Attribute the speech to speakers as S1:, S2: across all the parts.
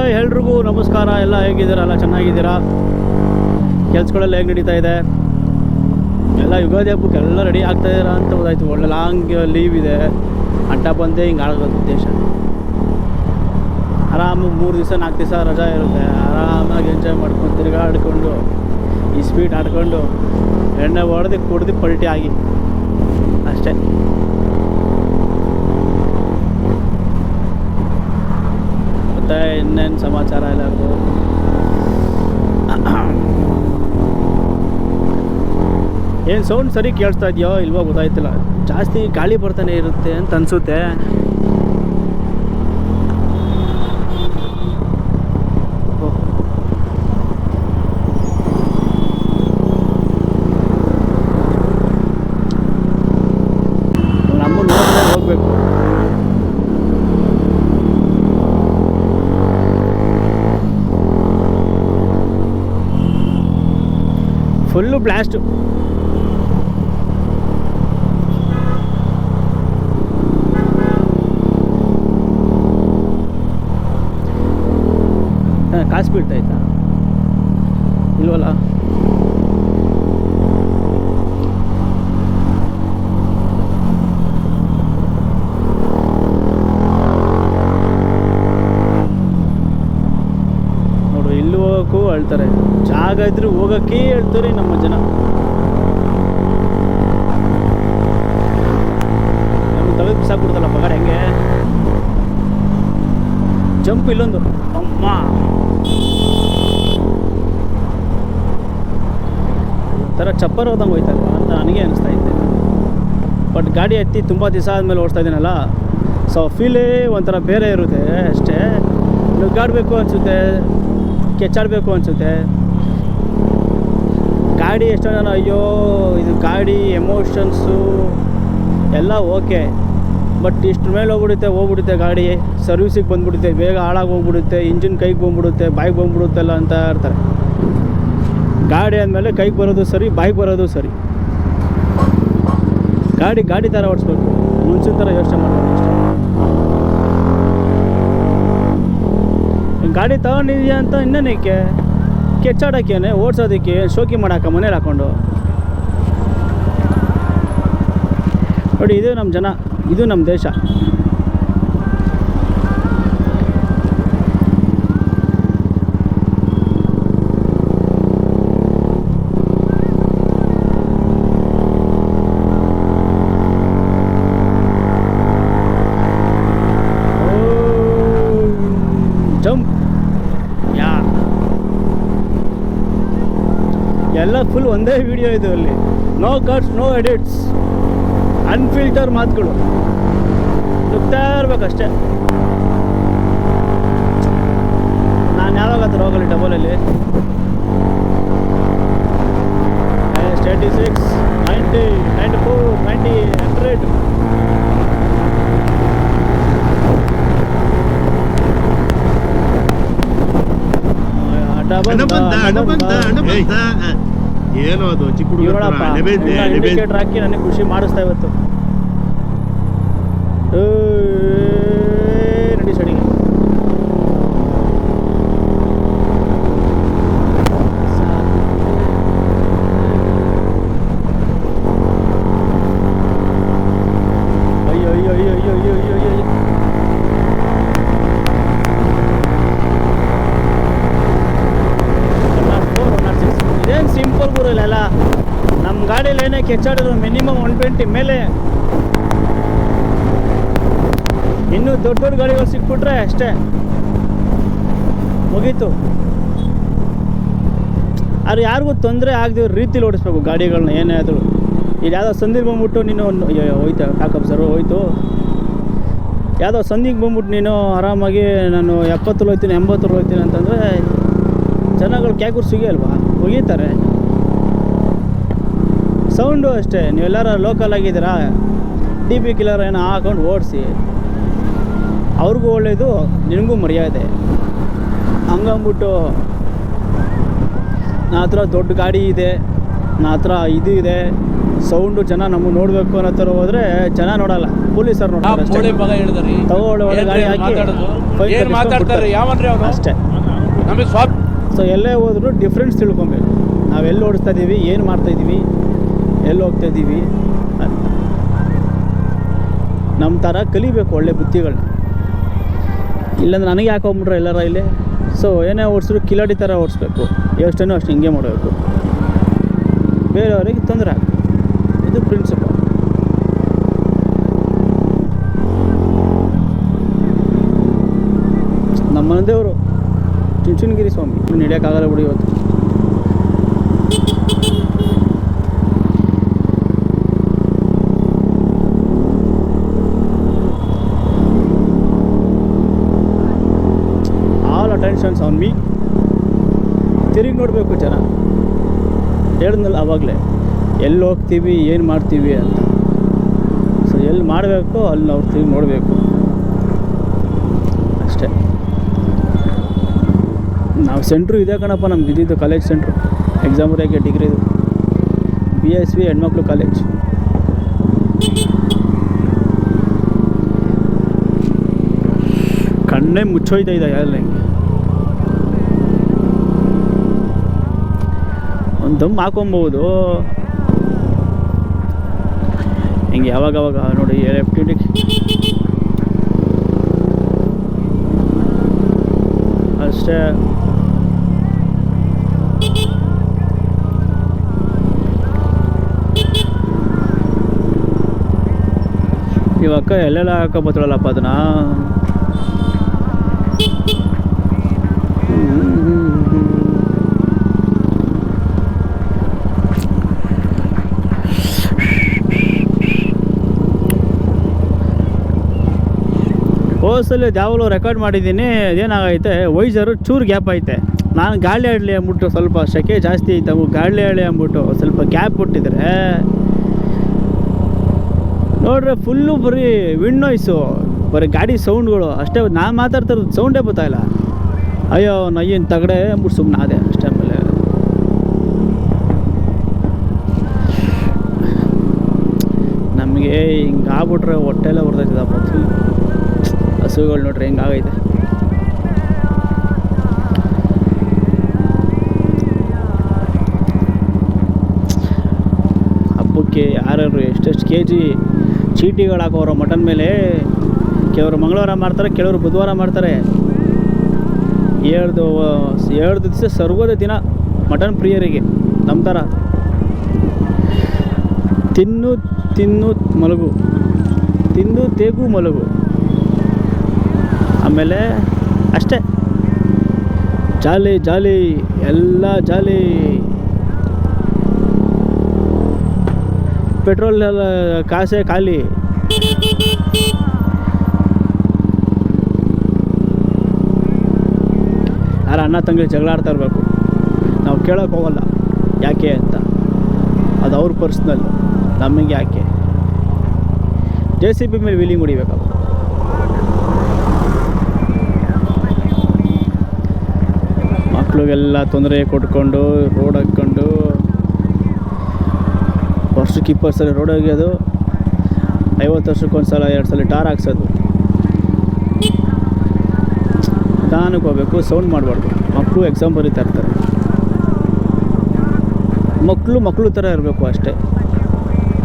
S1: Hi ಎಲ್ರಿಗೂ ನಮಸ್ಕಾರ. ಎಲ್ಲ ಹೇಗಿದ್ದೀರಾ? ಎಲ್ಲ ಚೆನ್ನಾಗಿದ್ದೀರಾ? ಕೆಲ್ಸಗಳೆಲ್ಲ ಹೇಗೆ ನಡೀತಾ ಇದೆ? ಎಲ್ಲ ಯುಗಾದಿ ಹಬ್ಬಕ್ಕೆ ಎಲ್ಲ ರೆಡಿ ಆಗ್ತಾ ಇದ್ದೀರಾ ಅಂತ ಗೊತ್ತಾಯ್ತು. ಒಳ್ಳೆ ಲಾಂಗ್ ಲೀವ್ ಇದೆ. ಅಡ್ಡ ಬಂದೆ ಹಿಂಗೆ ಆಗೋದು ಉದ್ದೇಶ. ಆರಾಮಾಗಿ ಮೂರು ದಿವಸ, ನಾಲ್ಕು ದಿವಸ ರಜಾ ಇರುತ್ತೆ. ಆರಾಮಾಗಿ ಎಂಜಾಯ್ ಮಾಡ್ಕೊಂಡು ತಿರುಗಾಡ್ಕೊಂಡು ಈ ಸ್ವೀಟ್ ಆಡ್ಕೊಂಡು, ಎಣ್ಣೆ ಹೊಡೆದು ಕುಡ್ದು ಪಲ್ಟಿ ಆಗಿ. ಅಷ್ಟೇ ಮತ್ತೆ ಇನ್ನೇನು ಸಮಾಚಾರ ಎಲ್ಲರಿಗೂ ಏನು ಸೌಂಡ್ ಸರಿ ಕೇಳಿಸ್ತಾ ಇದೆಯೋ ಇಲ್ವೋ ಗೊತ್ತಾಯ್ತಿಲ್ಲ. ಜಾಸ್ತಿ ಗಾಳಿ ಬರ್ತಾನೆ ಇರುತ್ತೆ ಅಂತ ಅನಿಸುತ್ತೆ ನಮ್ಮ ನೋಡಿದ್ರೆ ಹೋಗ್ಬೇಕು ಫುಲ್ಲು ಬ್ಲಾಸ್ಟು. ಕಾಸು ಹೋಗೋಕ್ಕೂ ಅಳ್ತಾರೆ ಜಾಗ ಇದ್ರೆ ಹೋಗೋಕ್ಕೇ ಹೇಳ್ತಾರೆ ನಮ್ಮ ಜನ. ನಮ್ಗೆ ತಲೆ ಬಿಸಾಕ್ಬಿಡ್ತಲ್ಲ ಪಗಾರ ಹೆಂಗೆ? ಜಂಪ್ ಇಲ್ಲೊಂದು. ಅಮ್ಮ. ಒಂಥರ ಚಪ್ಪರ್ ಹೋದಂಗೆ ಹೋಯ್ತಲ್ವ ಅಂತ ನನಗೆ ಅನಿಸ್ತಾ ಇದ್ದೆ ಬಟ್ ಗಾಡಿ ಎತ್ತಿ ತುಂಬ ದಿವಸ ಆದಮೇಲೆ ಓಡಿಸ್ತಾ ಇದ್ದೀನಲ್ಲ ಸೊ ಫೀಲೇ ಒಂಥರ ಬೇರೆ ಇರುತ್ತೆ ಅಷ್ಟೇ. ನುಗ್ಗಾಡಬೇಕು ಅನಿಸುತ್ತೆ. ಕೆಚ್ಚಾಡಬೇಕು ಅನಿಸುತ್ತೆ. ಗಾಡಿ ಎಷ್ಟೋ ಜನ ಅಯ್ಯೋ, ಇದು ಗಾಡಿ, ಎಮೋಷನ್ಸು, ಎಲ್ಲ ಓಕೆ. ಬಟ್ ಇಷ್ಟ್ರ ಮೇಲೆ ಹೋಗ್ಬಿಡುತ್ತೆ ಹೋಗ್ಬಿಡುತ್ತೆ ಗಾಡಿ. ಸರ್ವಿಸಿಗೆ ಬಂದ್ಬಿಡುತ್ತೆ, ಬೇಗ ಹಾಳಾಗಿ ಹೋಗ್ಬಿಡುತ್ತೆ, ಇಂಜಿನ್ ಕೈಗೆ ಬಂದ್ಬಿಡುತ್ತೆ, ಬಾಯಿಗೆ ಬಂದ್ಬಿಡುತ್ತಲ್ಲ ಅಂತ ಇರ್ತಾರೆ. ಗಾಡಿ ಆದಮೇಲೆ ಕೈಗೆ ಬರೋದು ಸರಿ, ಬಾಯಿಗೆ ಬರೋದು ಸರಿ. ಗಾಡಿ ಗಾಡಿ ಥರ ಓಡಿಸ್ಬೇಕು. ಮುಂಚಿನ ಥರ ಯೋಚನೆ ಮಾಡಬೇಕು ಗಾಡಿ ತಗೊಂಡಿದ್ಯಾ ಅಂತ ಇನ್ನೇನಕ್ಕೆ? ಕೆಚ್ಚಾಡೋಕ್ಕೇನೆ, ಓಡಿಸೋದಕ್ಕೆ, ಶೋಕಿ ಮಾಡೋಕೆ ಮನೇಲಿ ಹಾಕೊಂಡು. ನೋಡಿ, ಇದು ನಮ್ಮ ಜನ, ಇದು ನಮ್ಮ ದೇಶ. ಎಲ್ಲ ಫುಲ್ ಒಂದೇ ವಿಡಿಯೋ ಇದು ಅಲ್ಲಿ. No cuts no edits unfilter ಮಾತುಗಳು. ನುಗ್ತಾ ಇರ್ಬೇಕಷ್ಟೇ. ನಾನು ಯಾವಾಗ ಹತ್ರ ಹೋಗಲಿ ಡಬಲಲ್ಲಿ eighty six ninety ninety four ninety hundred
S2: ಹಣ ಏನೋ ಅದು ಚಿಕ್ಕ ಹುಡುಗ
S1: ಇವರಪ್ಪ ಇಂಡಿಕೇಟರ್ ಹಾಕಿ ನನಗೆ ಖುಷಿ ಮಾಡಿಸ್ತಾ ಇವತ್ತು ಏ, ನಡಿ ಸಡಿಗೆ ಅಯ್ಯೋ ಅಯ್ಯೋ ಅಯ್ಯೋ ಅಯ್ಯೋ ಅಯ್ಯೋ ಅಯ್ಯೋ ಅಯ್ಯೋ ಇದೇನು ಸಿಂಪಲ್ ಗುರು ಇಲ್ಲೆಲ್ಲ ನಮ್ಮ ಗಾಡೀಲಿ ಏನೇ ಕೆಚ್ಚಾಡಿದ್ರು ಮಿನಿಮಮ್ ಒನ್ ಟ್ವೆಂಟಿ ಮೇಲೆ. ಇನ್ನೂ ದೊಡ್ಡ ದೊಡ್ಡ ಗಾಡಿಗಳು ಸಿಕ್ಬಿಟ್ರೆ ಅಷ್ಟೇ. ಮುಗೀತು. ಆದ್ರೆ ಯಾರಿಗೂ ತೊಂದರೆ ಆಗದೆ ರೀತಿಲಿ ಓಡಿಸ್ಬೇಕು ಗಾಡಿಗಳನ್ನ, ಏನೇ ಆದರೂ. ಇದು ಯಾವುದೋ ಸಂದಿಗೆ ಬಂದ್ಬಿಟ್ಟು ನೀನು ಹೋಯ್ತಾ ಕಾಕಪ್ ಸರ್, ಹೋಯ್ತು. ಯಾವುದೋ ಸಂದಿಗೆ ಬಂದ್ಬಿಟ್ಟು ನೀನು ಆರಾಮಾಗಿ ನಾನು ಎಪ್ಪತ್ತಲ್ಲಿ ಹೋಯ್ತೀನಿ ಎಂಬತ್ತರಲ್ಲಿ ಹೋಯ್ತೀನಿ ಅಂತಂದರೆ, ಜನಗಳು ಕ್ಯಾಕೂರ್ ಸಿಗಿಯಲ್ವಾ ಒಗೀತಾರೆ ಸೌಂಡು ಅಷ್ಟೇ. ನೀವೆಲ್ಲರ ಲೋಕಲ್ ಆಗಿದ್ದೀರಾ? ಡಿ ಪಿ ಕಿಲ್ಲರ್ ಏನೋ ಹಾಕೊಂಡು ಓಡಿಸಿ. ಅವ್ರಿಗೂ ಒಳ್ಳೇದು ನಿನಗೂ ಮರ್ಯಾದೆ. ಹಂಗಂದ್ಬಿಟ್ಟು ನನ್ನ ಹತ್ರ ದೊಡ್ಡ ಗಾಡಿ ಇದೆ ನನ್ನ ಹತ್ರ ಇದು ಇದೆ ಸೌಂಡು ಜನ ನಮಗೆ ನೋಡಬೇಕು ಅನ್ನೋ ಥರ ಹೋದರೆ ಜನ ನೋಡಲ್ಲ ಪೊಲೀಸರು ನೋಡ್ತಾರೆ ಒಳ್ಳೆ ಗಾಡಿ ಹಾಕಿ ಅಷ್ಟೇ. ಸೊ ಎಲ್ಲೇ ಹೋದ್ರು ಡಿಫ್ರೆನ್ಸ್ ತಿಳ್ಕೊಬೇಕು. ನಾವೆಲ್ಲಿ ಓಡಿಸ್ತಾ ಇದ್ದೀವಿ ಏನು ಮಾಡ್ತಾ ಇದ್ದೀವಿ ಎಲ್ಲಿ ಹೋಗ್ತಾ ಇದ್ದೀವಿ ನಮ್ಮ ಥರ ಕಲಿಬೇಕು ಒಳ್ಳೆ ಬುದ್ಧಿಗಳನ್ನ. ಇಲ್ಲಾಂದ್ರೆ ನನಗೆ ಯಾಕೆ ಹೋಗ್ಬಿಟ್ರೆ ಎಲ್ಲರ ಇಲ್ಲಿ? ಸೊ ಏನೇ ಓಡಿಸಿದ್ರು ಕಿಲಾಡಿ ಥರ ಓಡಿಸ್ಬೇಕು. ಎಷ್ಟೇನೋ ಅಷ್ಟು ಹಿಂಗೆ ಮಾಡಬೇಕು. ಬೇರೆಯವರಿಗೆ ತೊಂದರೆ ಇದು ಪ್ರಿನ್ಸಿಪಲ್ ನಮ್ಮ ದೇವರು, ಚುಂಚನಗಿರಿ ಸ್ವಾಮಿ. ನಡೆಯೋಕ್ಕಾಗಲ್ಲ ಬಿಡಿ ಇವತ್ತು. ಅಟೆನ್ಷನ್ಸ್ ಆನ್ ಮೀ ತಿರುಗಿ ನೋಡಬೇಕು ಜನ. ಹೇಳಿದ್ನಲ್ಲ ಆವಾಗಲೇ ಎಲ್ಲಿ ಹೋಗ್ತೀವಿ, ಏನು ಮಾಡ್ತೀವಿ ಅಂತ. ಸೊ ಎಲ್ಲಿ ಮಾಡಬೇಕು ಅಲ್ಲಿ ನಾವು ತಿರುಗಿ ನೋಡಬೇಕು. ಅಷ್ಟೇ. ನಾವು ಸೆಂಟ್ರು ಇದೆ ಕಣಪ್ಪ ನಮ್ಗೆ ಇದ್ದಿದ್ದು ಕಾಲೇಜ್ ಸೆಂಟ್ರು ಎಕ್ಸಾಮ್ ಡಿಗ್ರಿ ಡಿಗ್ರಿದು ಬಿ ಎಸ್ ವಿ ಹೆಣ್ಮಕ್ಳು ಕಾಲೇಜ್ ಕಣ್ಣೇ ಮುಚ್ಚೋಯ್ತಾ ಇದೆ ಎಲ್ಲ ದಮ್ ಹಾಕೊಬೋದು ಹಿಂಗೆ ಯಾವಾಗ ಅವಾಗ ನೋಡಿ ಲೆಫ್ಟ್ ಅಷ್ಟೇ ಇವಕ್ಕ ಎಲ್ಲೆಲ್ಲ ಹಾಕೋಬತ್ತಳಲ್ಲಪ್ಪ ಅದನ್ನ ಹೋಸಲ್ಲಿ ಯಾವಾಗಲೂ ರೆಕಾರ್ಡ್ ಮಾಡಿದ್ದೀನಿ ಏನಾಗೈತೆ ವೈಸರು ಚೂರು ಗ್ಯಾಪ್ ಐತೆ. ನಾನು ಗಾಳಿ ಆಡಲಿ ಅಂದ್ಬಿಟ್ಟು ಸ್ವಲ್ಪ ಸೆಕೆ ಜಾಸ್ತಿ ಐತೆ ಗಾಳಿ ಆಡಲಿ ಅಂದ್ಬಿಟ್ಟು ಸ್ವಲ್ಪ ಗ್ಯಾಪ್ ಕೊಟ್ಟಿದ್ರೆ, ನೋಡ್ರೆ ಫುಲ್ಲು ಬರೀ ವಿಂಡ್ ನಾಯ್ಸು ಬರೀ ಗಾಡಿ ಸೌಂಡ್ಗಳು ಅಷ್ಟೇ, ನಾನು ಮಾತಾಡ್ತಾ ಸೌಂಡೇ ಗೊತ್ತಾಯಿಲ್ಲ ಅಯ್ಯೋ ನಯ್ಯನ್ ತಗಡೆ ಅಂದ್ಬಿಟ್ಟು ಸುಮ್ಮನೆ ಅದೇ ಅಷ್ಟೇ ಆಮೇಲೆ. ನಮಗೆ ಹಿಂಗೆ ಆಗ್ಬಿಟ್ರೆ ಹೊಟ್ಟೆಲ್ಲ ಬರ್ತೈತದಪ್ಪ ಹಸುಗಳು ನೋಡ್ರಿ ಹೆಂಗಾಗೈತೆ ಹಬ್ಬಕ್ಕೆ ಯಾರು ಎಷ್ಟೆಷ್ಟು ಕೆ ಜಿ ಚೀಟಿಗಳು ಹಾಕೋರು ಮಟನ್ ಮೇಲೆ, ಕೆಲವರು ಮಂಗಳವಾರ ಮಾಡ್ತಾರೆ, ಕೆಲವರು ಬುಧವಾರ ಮಾಡ್ತಾರೆ. ಏಳ್ದು ಏಳು ದಿವಸ ಸರ್ವದ ದಿನ ಮಟನ್ ಪ್ರಿಯರಿಗೆ, ನಮ್ಮ ಥರ. ತಿನ್ನು ತಿನ್ನು ಮಲಗು. ತಿಂದು ತೇಗು ಮಲಗು. ಆಮೇಲೆ ಅಷ್ಟೇ. ಜಾಲಿ ಜಾಲಿ, ಎಲ್ಲ ಜಾಲಿ. ಪೆಟ್ರೋಲ್ ಎಲ್ಲ ಕಾಸೇ ಖಾಲಿ. ಯಾರು ಅಣ್ಣ ತಂಗಿ ಜಗಳ ಆಡ್ತಾ ಇರಬೇಕು. ನಾವು ಕೇಳೋಕೆ ಹೋಗಲ್ಲ. ಯಾಕೆ ಅಂತ. ಅದು ಅವ್ರ ಪರ್ಸ್ನಲ್ ನಮಗೆ ಯಾಕೆ? ಜೆ ಸಿ ಬಿ ಮೇಲೆ ವೀಲಿಂಗ್ ಹೊಡಿಬೇಕಪ್ಪ ಮಕ್ಳಿಗೆಲ್ಲ ತೊಂದರೆ ಕೊಟ್ಕೊಂಡು ರೋಡ್ ಹಾಕ್ಕೊಂಡು. ವರ್ಷಕ್ಕೆ ಇಪ್ಪತ್ತು ಸಲ ರೋಡ್ ಹೋಗ್ಯೋದು ಐವತ್ತು ವರ್ಷಕ್ಕೊಂದು ಸಲ, ಎರಡು ಸಲ ಟಾರ್ ಹಾಕ್ಸೋದು. ನಿಧಾನಕ್ಕೆ ಹೋಗ್ಬೇಕು ಸೌಂಡ್ ಮಾಡಬಾರ್ದು. ಮಕ್ಕಳು ಎಕ್ಸಾಮ್ ಬರೀತಾ ಇರ್ತಾರೆ. ಮಕ್ಕಳು ಮಕ್ಕಳು ಥರ ಇರಬೇಕು ಅಷ್ಟೇ.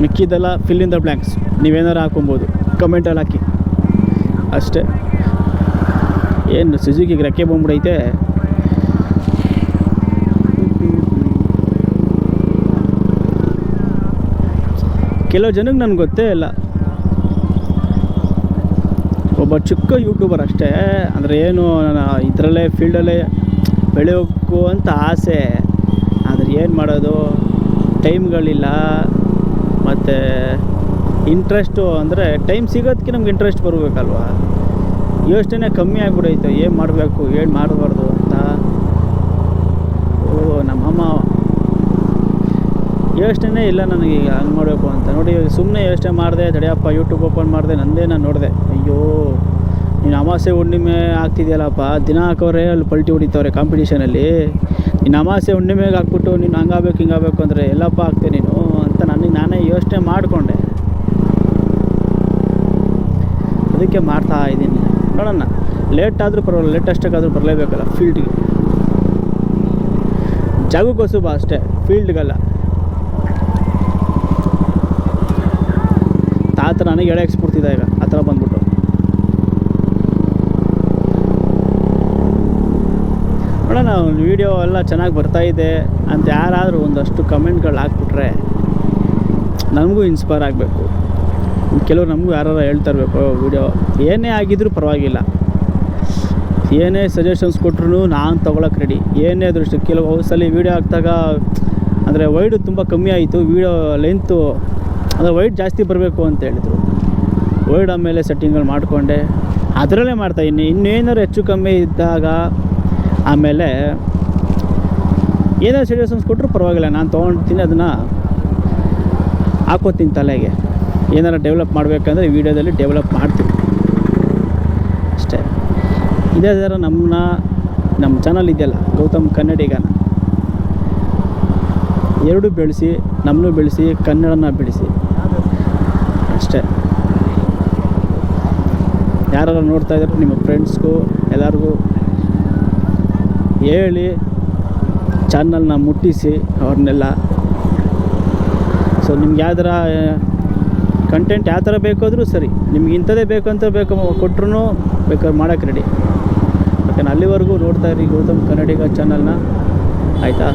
S1: ಮಿಕ್ಕಿದ್ದೆಲ್ಲ ಫಿಲ್ ಇನ್ ದ ಬ್ಲ್ಯಾಂಕ್ಸ್ ನೀವೇನಾರು ಹಾಕೊಬೋದು. ಕಮೆಂಟಲ್ಲಿ ಹಾಕಿ. ಅಷ್ಟೇ. ಏನು ಸುಜುಕಿಗೆ ರೆಕ್ಕೆ ಬಂದ್ಬಿಡೈತೆ? ಕೆಲವು ಜನಕ್ಕೆ ನನಗೆ ಗೊತ್ತೇ ಇಲ್ಲ. ಒಬ್ಬ ಚಿಕ್ಕ ಯೂಟ್ಯೂಬರ್ ಅಷ್ಟೇ. ಅಂದರೆ ಏನು ಇದರಲ್ಲೇ ಫೀಲ್ಡಲ್ಲೇ ಬೆಳೆಯೋಕ್ಕೂ ಅಂತ ಆಸೆ. ಆದರೆ ಏನು ಮಾಡೋದು? ಟೈಮ್ಗಳಿಲ್ಲ ಮತ್ತು ಇಂಟ್ರೆಸ್ಟು ಅಂದರೆ ಟೈಮ್ ಸಿಗೋದಕ್ಕೆ ನಮ್ಗೆ ಇಂಟ್ರೆಸ್ಟ್ ಬರಬೇಕಲ್ವ? ಯೋಚನೆ ಕಮ್ಮಿ ಆಗಿಬಿಡೈತೆ. ಏನು ಮಾಡಬೇಕು? ಏನು ಮಾಡಬಾರ್ದು? ಯೋಚನೆ ಇಲ್ಲ ನನಗೆ ಈಗ ಹಂಗೆ ಮಾಡಬೇಕು ಅಂತ. ನೋಡಿ ಸುಮ್ಮನೆ ಯೋಚನೆ ಮಾಡಿದೆ ತಡೆಯಪ್ಪ ಯೂಟ್ಯೂಬ್ ಓಪನ್ ಮಾಡಿದೆ, ನಂದೇ ನಾನು ನೋಡಿದೆ. ಅಯ್ಯೋ, ನೀನು ಅಮಾಸೆ ಹುಣ್ಣಿಮೆ ಆಗ್ತಿದೆಯಲ್ಲಪ್ಪ. ದಿನ ಹಾಕೋರೆ, ಅಲ್ಲಿ ಪಲ್ಟಿ ಹೊಡಿತವ್ರೆ ಕಾಂಪಿಟೇಷನಲ್ಲಿ ನೀನು ಅಮಾಸೆ ಹುಣ್ಣಿಮೆಗೆ ಹಾಕ್ಬಿಟ್ಟು ನೀನು ಹಂಗಾಗಬೇಕು ಹಿಂಗಾಗಬೇಕು ಅಂದರೆ ಎಲ್ಲಪ್ಪ ಆಗ್ತೀಯ ನೀನು ಅಂತ ನನಗೆ ನಾನೇ ಯೋಚನೆ ಮಾಡಿಕೊಂಡೆ. ಅದಕ್ಕೆ ಮಾಡ್ತಾ ಇದ್ದೀನಿ. ನೋಡೋಣ ಲೇಟ್ ಆದರೂ ಪರವಾಗಿಲ್ಲ ಅಷ್ಟಕ್ಕಾದರೂ ಬರಲೇಬೇಕಲ್ಲ ಫೀಲ್ಡ್ಗೆ ಜಾಗಕ್ಕೋಸು ಬಾ ಅಷ್ಟೇ ಫೀಲ್ಡ್ಗಲ್ಲ ಆ ಥರ ನನಗೆ ಎಳೆ ಸ್ಫೂರ್ತಿದೆ ಈಗ ಆ ಥರ ಬಂದ್ಬಿಟ್ಟು ನೋಡೋಣ ವೀಡಿಯೋ ಎಲ್ಲ ಚೆನ್ನಾಗಿ ಬರ್ತಾಯಿದೆ ಅಂತ ಯಾರಾದರೂ ಒಂದಷ್ಟು ಕಮೆಂಟ್ಗಳು ಹಾಕ್ಬಿಟ್ರೆ ನನಗೂ ಇನ್ಸ್ಪೈರ್ ಆಗಬೇಕು. ಕೆಲವರು ನಮಗೂ ಯಾರು ಹೇಳ್ತಾ ಇರಬೇಕು ವೀಡಿಯೋ ಏನೇ ಆಗಿದ್ರೂ ಪರವಾಗಿಲ್ಲ. ಏನೇ ಸಜೆಷನ್ಸ್ ಕೊಟ್ರು ನಾನು ತೊಗೊಳಕ್ಕೆ ರೆಡಿ ಏನೇ ದೃಷ್ಟಿ ಕೆಲವು ಸಲ ವೀಡಿಯೋ ಹಾಕಿದಾಗ, ಅಂದರೆ ವೈಡು ತುಂಬ ಕಮ್ಮಿ ಆಯಿತು ವೀಡಿಯೋ ಲೆಂತು ಅಂದರೆ ವೈಟ್ ಜಾಸ್ತಿ ಬರಬೇಕು ಅಂತ ಹೇಳಿದರು. ವೈಡ್ ಆಮೇಲೆ ಸೆಟ್ಟಿಂಗ್ಗಳು ಮಾಡಿಕೊಂಡೆ. ಅದರಲ್ಲೇ ಮಾಡ್ತಾ ಇನ್ನು ಇನ್ನೇನಾದ್ರು ಹೆಚ್ಚು ಕಮ್ಮಿ ಇದ್ದಾಗ ಆಮೇಲೆ ಏನಾದ್ರು ಸಜೆಷನ್ಸ್ ಕೊಟ್ಟರು ಪರವಾಗಿಲ್ಲ. ನಾನು ತೊಗೊಳ್ತೀನಿ ಅದನ್ನು ಹಾಕೋತೀನಿ ತಲೆಗೆ. ಏನಾರು ಡೆವಲಪ್ ಮಾಡಬೇಕಂದ್ರೆ ವೀಡಿಯೋದಲ್ಲಿ ಡೆವಲಪ್ ಮಾಡ್ತೀನಿ. ಅಷ್ಟೇ. ಇದೇ ಥರ ನಮ್ಮನ್ನ ನಮ್ಮ ಚಾನಲ್ ಇದೆಯಲ್ಲ, ಗೌತಮ್ ಕನ್ನಡಿಗನ ಎರಡೂ ಬೆಳೆಸಿ ನಮ್ಮನ್ನು ಬೆಳೆಸಿ ಕನ್ನಡನ ಬೆಳೆಸಿ. ಅಷ್ಟೇ. ಯಾರು ನೋಡ್ತಾ ಇದ್ದಾರೆ, ನಿಮ್ಮ ಫ್ರೆಂಡ್ಸ್ಗೂ ಎಲ್ಲರಿಗೂ ಹೇಳಿ ಚಾನಲ್ನ ಮುಟ್ಟಿಸಿ ಅವ್ರನ್ನೆಲ್ಲ. ಸೊ ನಿಮ್ಗೆ ಯಾವ್ದಾರ ಕಂಟೆಂಟ್ ಯಾವ ಥರ ಬೇಕಾದರೂ ಸರಿ, ನಿಮ್ಗೆ ಇಂಥದ್ದೇ ಬೇಕು ಅಂತ ಬೇಕು ಕೊಟ್ಟರು ಬೇಕಾದ್ರೆ ಮಾಡೋಕ್ಕೆ ರೆಡಿ ಯಾಕಂದ್ರೆ ಅಲ್ಲಿವರೆಗೂ ನೋಡ್ತಾ ಇರಿ ಗೌತಮ್ ಕನ್ನಡಿಗ ಚಾನಲ್ನ ಆಯಿತಾ?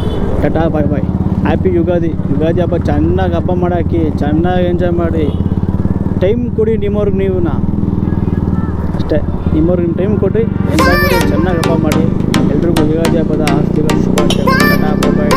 S1: Ta ta bye bye happy Ugadi Ugadi ಹಬ್ಬ ಚೆನ್ನಾಗಿ ಹಬ್ಬ ಮಾಡಾಕಿ, ಚೆನ್ನಾಗಿ ಎಂಜಾಯ್ ಮಾಡಿ. ಟೈಮ್ ಕೊಡಿ ನಿಮ್ಮವ್ರಿಗೆ ನೀವು ಅಷ್ಟೇ, ನಿಮ್ಮವ್ರಿಗೆ ನಿಮ್ಮ ಟೈಮ್ ಎಲ್ಲ ಚೆನ್ನಾಗಿ ಹಬ್ಬ ಮಾಡಿ. ಎಲ್ರಿಗೂ ಯುಗಾದಿ ಹಬ್ಬದ ಆಸ್ತಿಗಳು ಬಾಯ್